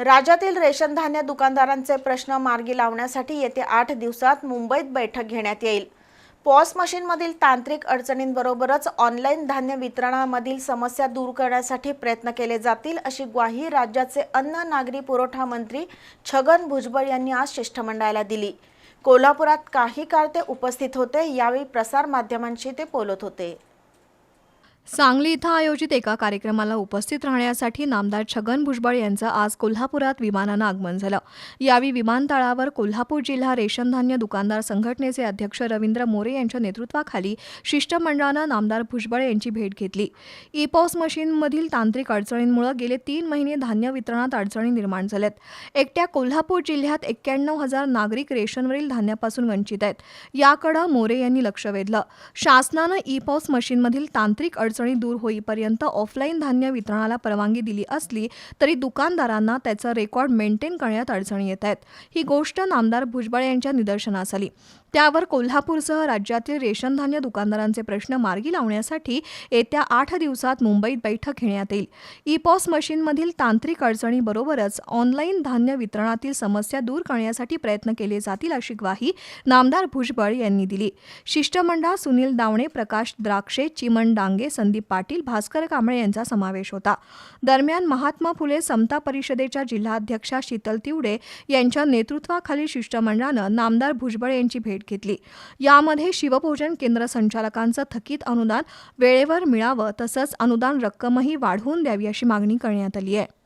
राज्यातील रेशन धान्य दुकानदारांचे प्रश्न मार्गी लावण्यासाठी येत्या आठ दिवसात मुंबईत बैठक घेण्यात येईल. पॉस मशीनमधील तांत्रिक अडचणींबरोबरच ऑनलाईन धान्य वितरणामधील समस्या दूर करण्यासाठी प्रयत्न केले जातील अशी ग्वाही राज्याचे अन्न नागरी पुरवठा मंत्री छगन भुजबळ यांनी आज शिष्टमंडळाला दिली. कोल्हापुरात काही काळ ते उपस्थित होते यावेळी प्रसारमाध्यमांशी ते बोलत होते. सांगली इथं आयोजित एका कार्यक्रमाला उपस्थित राहण्यासाठी नामदार छगन भुजबळ यांचं आज कोल्हापुरात विमानानं आगमन झालं. यावेळी विमानतळावर कोल्हापूर जिल्हा रेशन धान्य दुकानदार संघटनेचे अध्यक्ष रवींद्र मोरे यांच्या नेतृत्वाखाली शिष्टमंडळानं नामदार भुजबळ यांची भेट घेतली. ई पॉस मशीनमधील तांत्रिक अडचणींमुळे गेले तीन महिने धान्य वितरणात अडचणी निर्माण झाल्यात. एकट्या कोल्हापूर जिल्ह्यात एक्क्याण्णव हजार नागरिक रेशनवरील धान्यापासून वंचित आहेत. याकडं मोरे यांनी लक्ष वेधलं. शासनानं ई पॉस मशीनमधील तांत्रिक अडचणी दूर होईपर्यंत ऑफलाईन धान्य वितरणाला परवानगी दिली असली तरी दुकानदारांना त्याचं रेकॉर्ड मेंटेन करण्यात अडचणी येत आहेत. ही गोष्ट नामदार भुजबळ यांच्या निदर्शनास आली. त्यावर कोल्हापूरसह राज्यातील रेशन धान्य दुकानदारांचे प्रश्न मार्गी लावण्यासाठी येत्या आठ दिवसात मुंबईत बैठक घेण्यात येईल. ई पॉस मशीनमधील तांत्रिक अडचणीबरोबरच ऑनलाईन धान्य वितरणातील समस्या दूर करण्यासाठी प्रयत्न केले जातील अशी ग्वाही नामदार भुजबळ यांनी दिली. शिष्टमंडळ सुनील दावणे प्रकाश द्राक्षे चिमण डांगे संदीप पाटील भास्कर कांबळे यांचा समावेश होता. दरम्यान महात्मा फुले समता परिषदेच्या जिल्हाध्यक्षा शीतल तिवडे यांच्या नेतृत्वाखालील शिष्टमंडळानं नामदार भुजबळ यांची भेट घेतली. यामध्ये शिवभोजन केंद्र संचालकांचं थकीत अनुदान वेळेवर मिळावं तसंच अनुदान रक्कमही वाढवून द्यावी अशी मागणी करण्यात आली आहे.